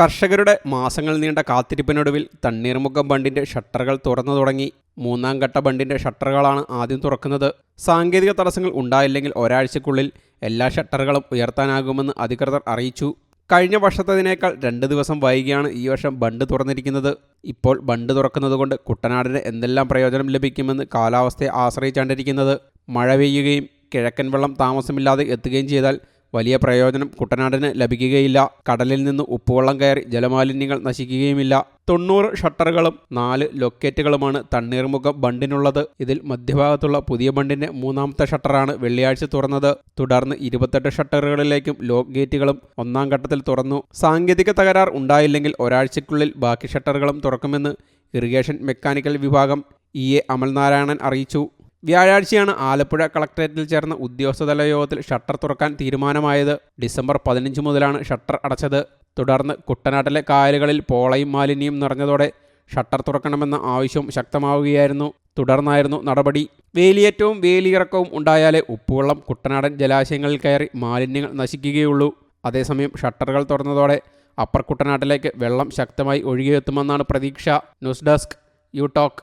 കർഷകരുടെ മാസങ്ങൾ നീണ്ട കാത്തിരിപ്പിനൊടുവിൽ തണ്ണീർമുക്കം ബണ്ടിന്റെ ഷട്ടറുകൾ തുറന്നു തുടങ്ങി. മൂന്നാം ഘട്ട ബണ്ടിന്റെ ഷട്ടറുകളാണ് ആദ്യം തുറക്കുന്നത്. സാങ്കേതിക തടസ്സങ്ങൾ ഉണ്ടായില്ലെങ്കിൽ ഒരാഴ്ചക്കുള്ളിൽ എല്ലാ ഷട്ടറുകളും ഉയർത്താനാകുമെന്ന് അധികൃതർ അറിയിച്ചു. കഴിഞ്ഞ വർഷത്തതിനേക്കാൾ രണ്ട് ദിവസം വൈകിയാണ് ഈ വർഷം ബണ്ട് തുറന്നിരിക്കുന്നത്. ഇപ്പോൾ ബണ്ട് തുറക്കുന്നതുകൊണ്ട് കുട്ടനാടിന് എന്തെല്ലാം പ്രയോജനം ലഭിക്കുമെന്ന് കാലാവസ്ഥയെ ആശ്രയിച്ചാണ്ടിരിക്കുന്നത്. മഴ പെയ്യുകയും കിഴക്കൻ വെള്ളം താമസമില്ലാതെ എത്തുകയും ചെയ്താൽ വലിയ പ്രയോജനം കുട്ടനാടിന് ലഭിക്കുകയില്ല. കടലിൽ നിന്ന് ഉപ്പുവെള്ളം കയറി ജലമാലിന്യങ്ങൾ നശിക്കുകയുമില്ല. തൊണ്ണൂറ് ഷട്ടറുകളും നാല് ലൊക്കേറ്റുകളുമാണ് തണ്ണീർമുഖ ബണ്ടിനുള്ളത്. ഇതിൽ മധ്യഭാഗത്തുള്ള പുതിയ ബണ്ടിന്റെ മൂന്നാമത്തെ ഷട്ടറാണ് വെള്ളിയാഴ്ച തുറന്നത്. തുടർന്ന് ഇരുപത്തെട്ട് ഷട്ടറുകളിലേക്കും ലോക്ക് ഗേറ്റുകളും ഒന്നാം ഘട്ടത്തിൽ തുറന്നു. സാങ്കേതിക തകരാർ ഉണ്ടായില്ലെങ്കിൽ ഒരാഴ്ചയ്ക്കുള്ളിൽ ബാക്കി ഷട്ടറുകളും തുറക്കുമെന്ന് ഇറിഗേഷൻ മെക്കാനിക്കൽ വിഭാഗം ഇ എ അമൽനാരായണൻ അറിയിച്ചു. വ്യാഴാഴ്ചയാണ് ആലപ്പുഴ കളക്ടറേറ്റിൽ ചേർന്ന ഉദ്യോഗസ്ഥതല യോഗത്തിൽ ഷട്ടർ തുറക്കാൻ തീരുമാനമായത്. ഡിസംബർ പതിനഞ്ച് മുതലാണ് ഷട്ടർ അടച്ചത്. തുടർന്ന് കുട്ടനാട്ടിലെ കായലുകളിൽ പോളയും മാലിന്യവും നിറഞ്ഞതോടെ ഷട്ടർ തുറക്കണമെന്ന ആവശ്യം ശക്തമാവുകയായിരുന്നു. തുടർന്നായിരുന്നു നടപടി. വേലിയേറ്റവും വേലിയിറക്കവും ഉണ്ടായാലേ ഉപ്പുവെള്ളം കുട്ടനാടൻ ജലാശയങ്ങളിൽ കയറി മാലിന്യങ്ങൾ നശിക്കുകയുള്ളൂ. അതേസമയം ഷട്ടറുകൾ തുറന്നതോടെ അപ്പർ കുട്ടനാട്ടിലേക്ക് വെള്ളം ശക്തമായി ഒഴുകിയെത്തുമെന്നാണ് പ്രതീക്ഷ. News desk you talk.